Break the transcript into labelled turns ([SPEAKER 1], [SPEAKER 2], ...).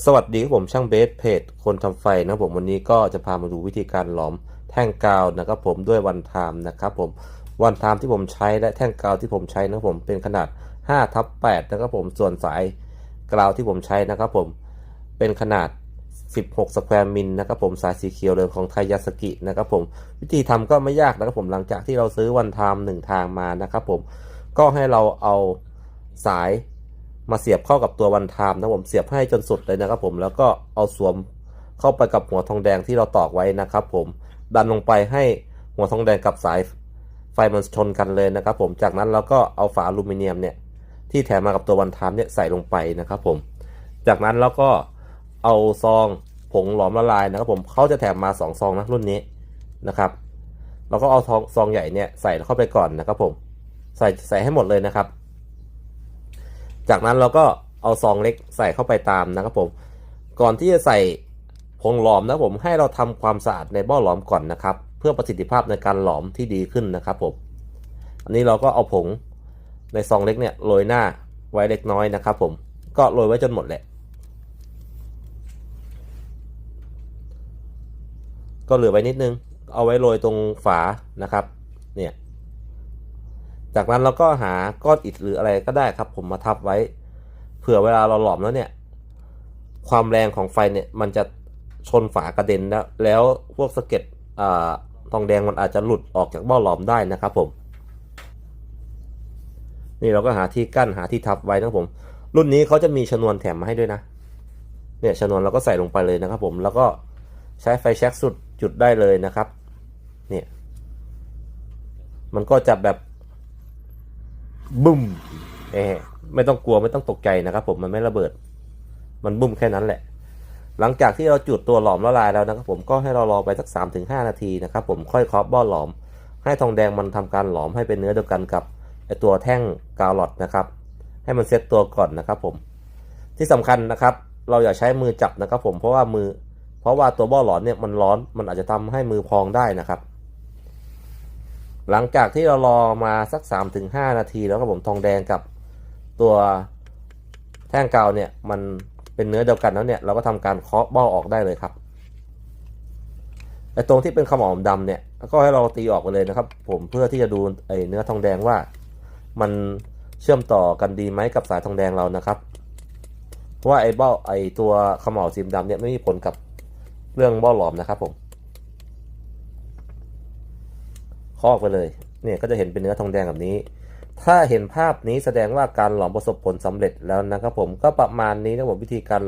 [SPEAKER 1] สวัสดีครับผมช่างเบสเพจคนทำไฟนะครับผมวันนี้ก็จะพามาดูวิธีการหลอมแท่งกาวนะครับผมด้วยวันไทม์นะครับผมวันไทม์ที่ผมใช้และแท่งกาวที่ผมใช้นะครับผมเป็นขนาด5ทับ8นะครับผมส่วนสายกาวที่ผมใช้นะครับผมเป็นขนาด 16 สแควร์มิลนะครับผมสายสีเขียวเรืองของไทยาสกินะครับผมวิธีทำก็ไม่ยากนะครับผมหลังจากที่เราซื้อวันไทม์หนึ่งทางมานะครับผมก็ให้เราเอาสาย มาเสียบเข้ากับตัววันไทม์นะผมเสียบให้จนสุดเลยนะครับผมแล้วก็เอาสวมเข้าไปกับหัวทองแดงที่เราตอกไว้นะครับผมดันลงไปให้หัวทองแดงกับสายไฟมันชนกันเลยนะครับผมจากนั้นเราก็เอาฝาอลูมิเนียมเนี่ยที่แถมมากับตัววันไทม์เนี่ยใส่ลงไปนะครับผมจากนั้นเราก็เอาซองผงหลอมละลายนะครับผมเขาจะแถมมา2ซองนะรุ่นนี้นะครับเราก็เอาซองซองใหญ่เนี่ยใส่เข้าไปก่อนนะครับผมใส่ใส่ให้หมดเลยนะครับ จากนั้นเราก็เอาซองเล็กใส่เข้าไปตามนะครับผม ก่อนที่จะใส่ผงหลอมนะผมให้เราทำความสะอาดในบ้อหลอมก่อนนะครับ เพื่อประสิทธิภาพในการหลอมที่ดีขึ้นนะครับผม อันนี้เราก็เอาผงในซองเล็กเนี่ยโรยหน้าไว้เล็กน้อยนะครับผม ก็โรยไว้จนหมดแหละ ก็เหลือไว้นิดนึง เอาไว้โรยตรงฝานะครับ จากนั้นเราก็หาก้อนอิฐหรืออะไรก็ได้ครับ ผมมาทับไว้ เผื่อเวลาเราหลอมแล้วเนี่ย ความแรงของไฟเนี่ยมันจะชนฝากระเด็นแล้วแล้วพวกสะเก็ดอทองแดงมันอาจจะหลุดออกจากบ้อหลอมได้นะครับผม นี่เราก็หาที่กั้นหาที่ทับไว้นะผม รุ่นนี้เขาจะมีชนวนแถมมาให้ด้วยนะ เนี่ยชนวนเราก็ใส่ลงไปเลยนะครับ ผมแล้วก็ใช้ไฟแช็กสุดจุดได้เลยนะครับ เนี่ย มันก็จะแบบ บุ้มเอไม่ต้องกลัวไม่ต้องตกใจนะครับผมมันไม่ระเบิด มันบุ้มแค่นั้นแหละ หลังจากที่เราจุดตัวหลอมละลายแล้วนะครับผมก็ให้เรารอไปสัก3าถึงหนาทีนะครับผมค่อยเคาะบ้อหลอม ให้ทองแดงมันทำการหลอมให้เป็นเนื้อเดียวกันกับไอตัวแท่งกาวหลอดนะครับ ให้มันเซตตัวก่อนนะครับผม ที่สำคัญนะครับ เราอย่าใช้มือจับนะครับผมเพราะว่ามือ เพราะว่าตัวบ้อหลอมเนี่ยมันร้อนมันอาจจะทำให้มือพองได้นะครับ หลังจากที่เรารอมาสัก 3-5 นาทีแล้วก็ผมทองแดงกับตัวแท่งกาวเนี่ยมันเป็นเนื้อเดียวกันแล้วเนี่ยเราก็ทำการเคาะเบ้อออกได้เลยครับไอ้ตรงที่เป็นขมอมดำเนี่ยก็ให้เราตีออกไปเลยนะครับ ผมเพื่อที่จะดูไอ้เนื้อทองแดงว่า มันเชื่อมต่อกันดีไหมกับสายทองแดงเรานะครับ เพราะว่าไอ้เบ้อไอ้ตัวขมเหลาสีดำเนี่ยไม่มีผลกับเรื่องเบ้อหลอมนะครับผม คอกไปเลย เนี่ยก็จะเห็นเป็นเนื้อทองแดงแบบนี้ ถ้าเห็นภาพนี้แสดงว่าการหลอมประสบผลสำเร็จแล้วนะครับผมก็ประมาณนี้นะผมวิธีการ